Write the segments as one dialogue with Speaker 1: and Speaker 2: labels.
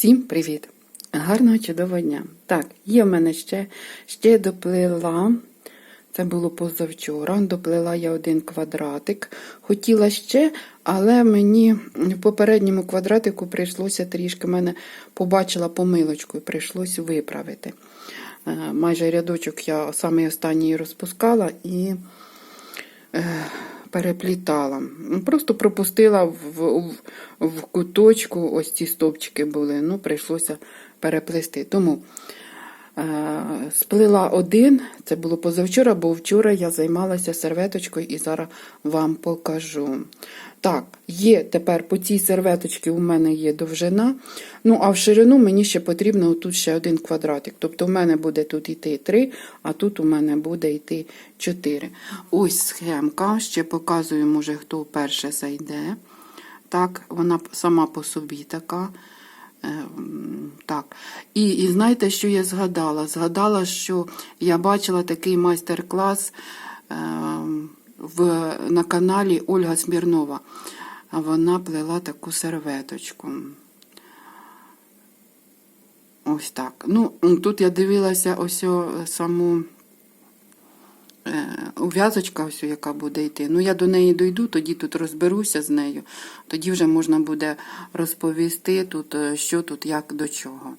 Speaker 1: Всім привіт! Гарного чудового дня! Так, є в мене ще, ще доплила. Це було позавчора. Доплила я один квадратик. Хотіла ще, але мені в попередньому квадратику прийшлося трішки мене побачила помилочку і прийшлося виправити. Е, Майже рядочок я самий останній розпускала і е, переплітала. Просто пропустила в, в, в куточку, ось ці стовпчики були, ну, прийшлося переплести. Тому сплила один, це було позавчора, бо вчора я займалася серветочкою і зараз вам покажу. Так, є тепер по цій серветочці у мене є довжина. Ну, а в ширину мені ще потрібно тут ще один квадратик. Тобто, в мене буде тут йти 3, а тут у мене буде йти 4. Ось схемка. Ще показую, може, хто вперше зайде. Так, вона сама по собі така. Ем, Так. І, і знаєте, що я згадала? Згадала, що я бачила такий майстер-клас ем, в, на каналі Ольга Смірнова. Вона плела таку серветочку. Ось так. Ну, тут я дивилася ось саму ув'язочка, ось, яка буде йти. Ну, я до неї дойду, тоді тут розберуся з нею. Тоді вже можна буде розповісти, тут, е, що тут, як до чого.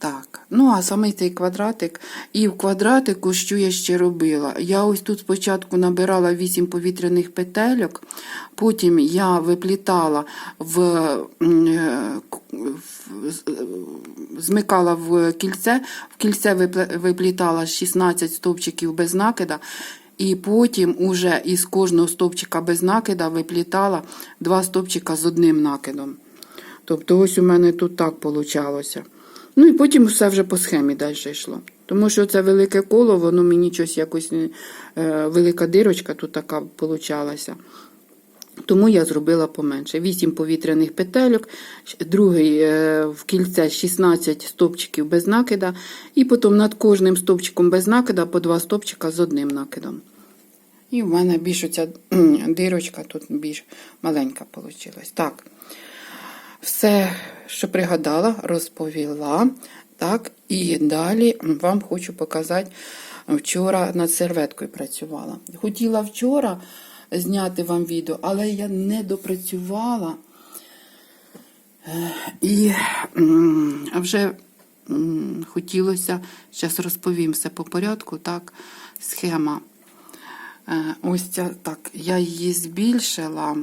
Speaker 1: Так, ну а саме цей квадратик. І в квадратику, що я ще робила? Я ось тут спочатку набирала 8 повітряних петельок, потім я виплітала в, е, змикала в кільце, в кільце виплітала 16 стовпчиків без накида. І потім уже із кожного стовпчика без накида виплітала два стовпчика з одним накидом. Тобто ось у мене тут так получалося. Ну і потім все вже по схемі далі йшло. Тому що це велике коло, воно мені щось якось е, велика дирочка тут така получалася. Тому я зробила поменше. 8 повітряних петельок, другий е, в кільце 16 стовпчиків без накида, і потім над кожним стовпчиком без накида по два стовпчика з одним накидом. І в мене більш оця дирочка тут більш маленька вийшла. Так. Все, що пригадала, розповіла. Так, і далі вам хочу показати. Вчора над серветкою працювала. Хотіла вчора зняти вам відео, але я не допрацювала. І вже хотілося, зараз розповім все по порядку, так, схема. Е, Ось ця так, я її збільшила.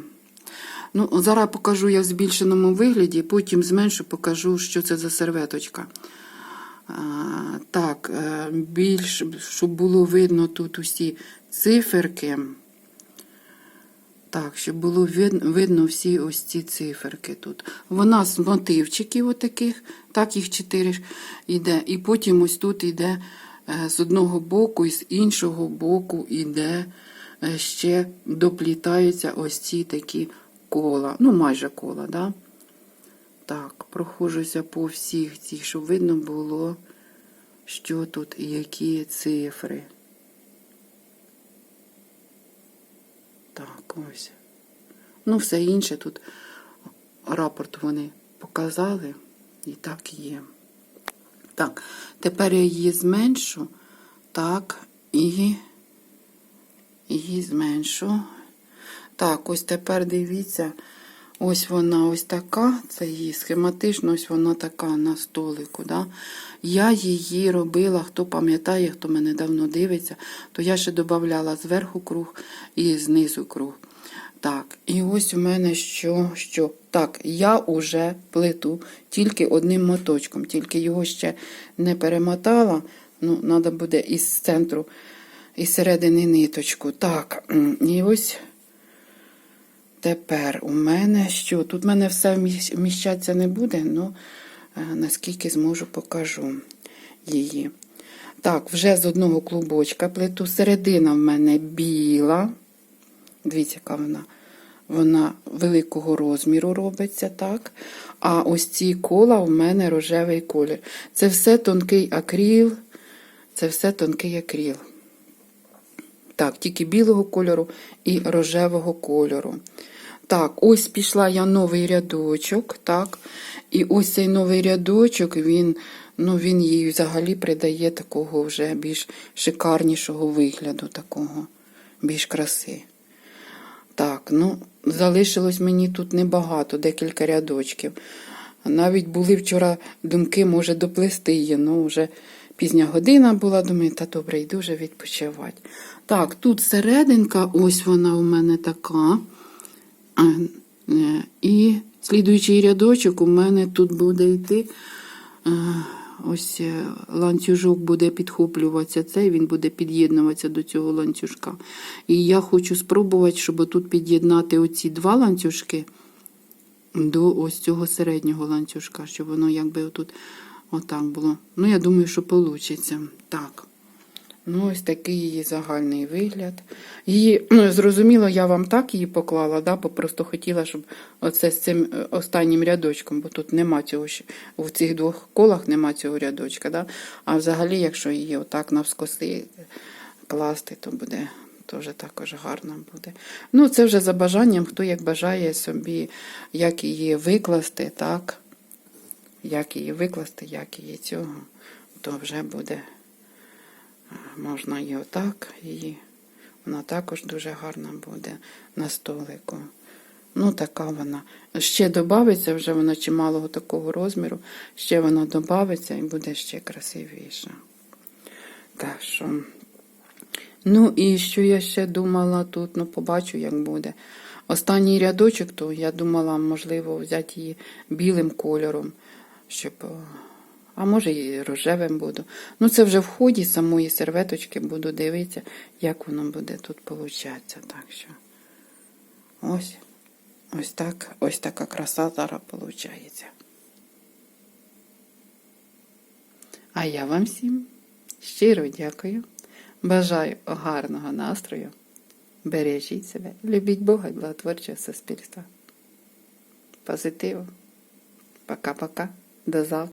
Speaker 1: Ну, зараз покажу я в збільшеному вигляді, потім зменшу, покажу, що це за серветочка. А, так, е, більш, щоб було видно тут усі циферки. Так, щоб було видно, всі ось ці циферки тут. Вона з мотивчиків отаких, так їх чотири йде. І потім ось тут йде е, з одного боку і з іншого боку йде е, ще доплітаються ось ці такі кола. Ну, майже кола, да? Так, проходжуся по всіх цих, щоб видно було, що тут і які цифри. Так, ось. Ну, все інше тут рапорт вони показали, і так є. Так, тепер я її зменшу. Так, і її зменшу. Так, ось тепер дивіться, ось вона ось така, це її схематично, ось вона така на столику. Да? Я її робила, хто пам'ятає, хто мене давно дивиться, то я ще додавала зверху круг і знизу круг. Так, і ось у мене що, що. Так, я уже плиту тільки одним моточком, тільки його ще не перемотала. Ну, треба буде із центру, із середини ниточку. Так, і ось Тепер у мене що? Тут в мене все вміщ- вміщатися не буде, але наскільки зможу, покажу її. Так, вже з одного клубочка плиту. Середина в мене біла. Дивіться, яка вона. Вона великого розміру робиться, так. А ось ці кола в мене рожевий колір. Це все тонкий акріл. Це все тонкий акріл. Так, тільки білого кольору і рожевого кольору. Так, ось пішла я новий рядочок, так. І ось цей новий рядочок, він, ну, він їй взагалі придає такого вже більш шикарнішого вигляду, такого, більш краси. Так, ну, залишилось мені тут небагато, декілька рядочків. Навіть були вчора думки, може, доплести її, ну вже пізня година була, думаю, та добре, йду вже відпочивати. Так, тут серединка, ось вона у мене така. Е, І слідуючий рядочок у мене тут буде йти. е, Ось е, ланцюжок буде підхоплюватися цей, він буде під'єднуватися до цього ланцюжка. І я хочу спробувати, щоб тут під'єднати оці два ланцюжки до ось цього середнього ланцюжка, щоб воно якби отут отак було. Ну, я думаю, що вийде. Так. Ну, ось такий її загальний вигляд. Її, ну, зрозуміло, я вам так її поклала, да, бо просто хотіла, щоб оце з цим е, останнім рядочком, бо тут нема цього ще, в цих двох колах нема цього рядочка. Да? А взагалі, якщо її отак навскоси класти, то буде теж також гарно буде. Ну, це вже за бажанням, хто як бажає собі, як її викласти, так? Як її викласти, як її цього, то вже буде. Можна і отак її. Вона також дуже гарна буде на столику. Ну, така вона. Ще додається, вже вона чималого такого розміру, ще вона додається і буде ще красивіша. Так що. Ну, і що я ще думала тут, ну, побачу, як буде. Останній рядочок, то я думала, можливо, взяти її білим кольором, щоб. е, А може і рожевим буду. Ну, це вже в ході самої серветочки буду дивитися, як воно буде тут получатися. Так що ось, ось так, ось така краса зараз виходить. А я вам всім щиро дякую. Бажаю гарного настрою. Бережіть себе, любіть Бога і благотворчого суспільства. Позитиву. Пока-пока. До завтра.